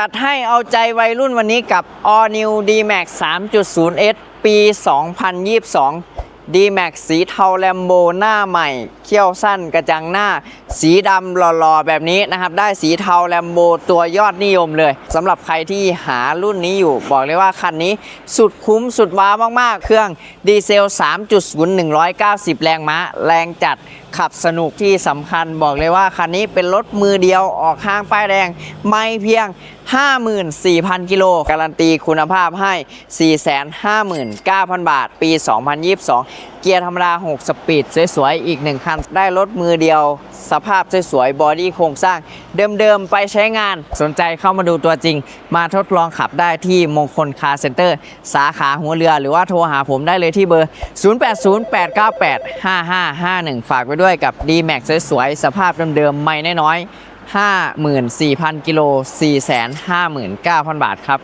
จัดให้เอาใจวัยรุ่นวันนี้กับ All New D-Max 3.0S ปี 2022 D-Max สีเทาแลมโบหน้าใหม่ เขี้ยวสั้นกระจังหน้า สีดำหล่อๆ แบบนี้นะครับ ได้สีเทาแลมโบตัวยอดนิยมเลยสำหรับใครที่หารุ่นนี้อยู่ บอกเลยว่าคันนี้สุดคุ้มสุดว้าวมากๆ เครื่องดีเซล 3.0 190 แรงม้า แรงจัดขับสนุกที่สำคัญบอกเลยว่าคันนี้เป็นรถมือเดียวออกห้างป้ายแดง ไม่เพียง 54,000 กิโล การันตีคุณภาพให้ 459,000 บาท ปี 2022 เกียร์ธรรมดา 6 สปีด สวยๆ อีก 1 คัน ได้รถมือเดียว สภาพสวยๆ บอดี้โครงสร้าง เดิมๆ ไปใช้งาน สนใจเข้ามาดูตัวจริง มาทดลองขับได้ที่มงคลคาร์เซ็นเตอร์ สาขาหัวเรือ หรือว่าโทรหาผมได้เลยที่เบอร์ 0808985551 ฝากไว้ด้วยกับ D-Max สวยๆ สภาพเดิมๆ ไม่น้อยๆ 54,000 กิโล 459,000 บาทครับ